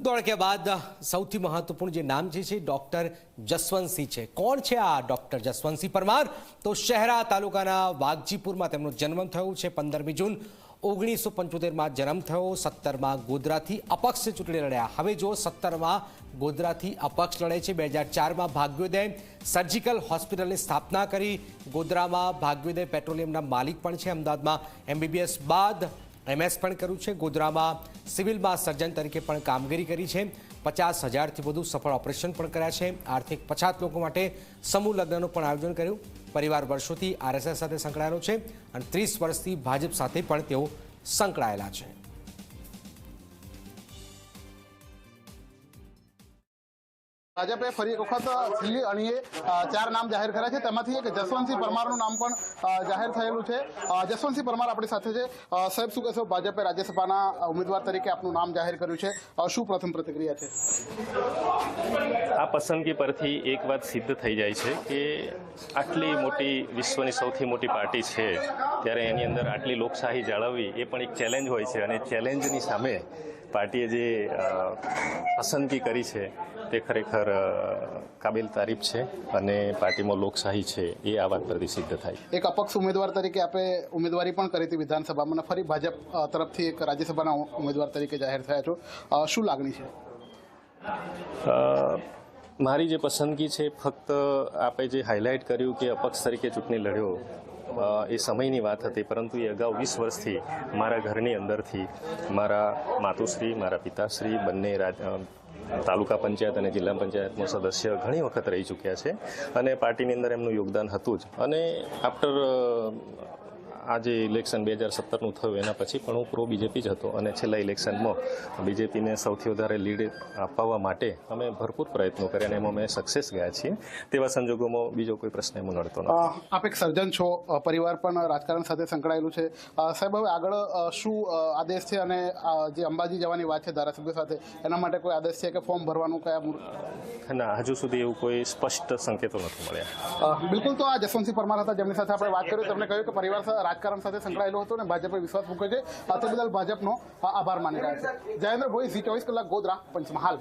દોડક્યા બાદ સૌથી મહત્વપૂર્ણ જે નામ જે છે ડૉક્ટર જસવંતસિંહ છે. કોણ છે આ ડૉક્ટર જસવંતસિંહ પરમાર? તો શહેરા તાલુકાના વાઘજીપુરમાં તેમનો જન્મ થયો છે, પંદરમી જૂન. ઓગણીસો પંચોતેરમાં જન્મ થયો, સત્તરમાં ગોધરાથી અપક્ષ ચૂંટણી લડ્યા. હવે જો સત્તરમાં ગોધરાથી અપક્ષ લડે છે. બે હજાર ચારમાં ભાગ્યોદય સર્જિકલ હોસ્પિટલની સ્થાપના કરી. ગોધરામાં ભાગ્યોદય પેટ્રોલિયમના માલિક પણ છે. અમદાવાદમાં એમબીબીએસ બાદ એમએસ પણ કર્યું છે. ગોધરામાં સિવિલમાં સર્જન તરીકે પણ કામગીરી કરી છે. પચાસ હજારથી વધુ સફળ ઓપરેશન પણ કર્યા છે. આર્થિક પછાત લોકો માટે સમૂહ લગ્નનું પણ આયોજન કર્યું. પરિવાર વર્ષોથી આરએસએસ સાથે સંકળાયેલો છે અને ત્રીસ વર્ષથી ભાજપ સાથે પણ તેઓ સંકળાયેલા છે. ભાજપે ફરી એક વખત છેલ્લી અણીએ ચાર નામ જાહેર કર્યા છે. તેમાંથી એક જસવંતસિંહ પરમારનું નામ પણ જાહેર થયેલું છે. જસવંતસિંહ પરમાર આપણી સાથે છે. સાહેબ, શું કહેશો? ભાજપે રાજ્યસભાના ઉમેદવાર તરીકે આપનું નામ જાહેર કર્યું છે. શું પ્રથમ પ્રતિક્રિયા છે? આ પસંદગી પરથી એક વાત સિદ્ધ થઈ જાય છે કે આટલી મોટી વિશ્વની સૌથી મોટી પાર્ટી છે. ત્યારે એની અંદર આટલી લોકશાહી જાળવવી એ પણ એક ચેલેન્જ હોય છે. અને ચેલેન્જની સામે પાર્ટીએ જે પસંદગી કરી છે તે ખરેખર કાબિલ તારીફ છે અને પાર્ટીમાં લોકશાહી છે એ આ વાત પરથી સિદ્ધ થાય. એક અપક્ષ ઉમેદવાર તરીકે આપણે ઉમેદવારી પણ કરી હતી વિધાનસભામાં અને ફરી ભાજપ તરફથી એક રાજ્યસભાના ઉમેદવાર તરીકે જાહેર થયા છો. શું લાગણી છે? મારી જે પસંદગી છે ફક્ત આપે જે હાઇલાઇટ કર્યું કે અપક્ષ તરીકે ચૂંટણી લડ્યો એ સમયની વાત હતી, પરંતુ એ અગાઉ વીસ વર્ષથી મારા ઘરની અંદરથી મારા માતુશ્રી, મારા પિતાશ્રી, બંને રાજ તાલુકા પંચાયત અને જિલ્લા પંચાયતનો સદસ્ય ઘણી વખત રહી ચૂક્યા છે અને પાર્ટીની અંદર એમનું યોગદાન હતું જ. અને આફ્ટર આ જે ઇલેક્શન બે હજાર સત્તરનું થયું એના પછી પણ હું પ્રો બીજેપી જ હતો અને છેલ્લા ઇલેક્શનમાં બીજેપીને સૌથી વધારે લીડ અપાવવા માટે અમે ભરપૂર પ્રયત્નો કર્યા અને એમાં અમે સક્સેસ ગયા છીએ. તેવા સંજોગોમાં બીજો કોઈ પ્રશ્ન એમાં નડતો નથી. આપ એક સર્જન છો પરિવાર પણ રાજકારણ સાથે સંકળાયેલું છે. સાહેબ હવે આગળ શું આદેશ છે અને જે અંબાજી જવાની વાત છે ધારાસભ્ય સાથે એના માટે કોઈ આદેશ છે કે ફોર્મ ભરવાનું કયા ના હજુ સુધી એવું કોઈ સ્પષ્ટ સંકેતો નથી મળ્યા. બિલકુલ તો આ જસવંતસિંહ પરમાર હતા જેમની સાથે આપણે વાત કરી તમને કહ્યું કે પરિવાર સાથે રાજકારણ સાથે સંકળાયેલો હતો અને ભાજપે વિશ્વાસ મૂક્યો છે. તે બદલ ભાજપનો આભાર માની રહ્યા છે. જયેન્દ્ર ભોઈ ઝી ચોવીસ કલાક ગોધરા પંચમહાલ.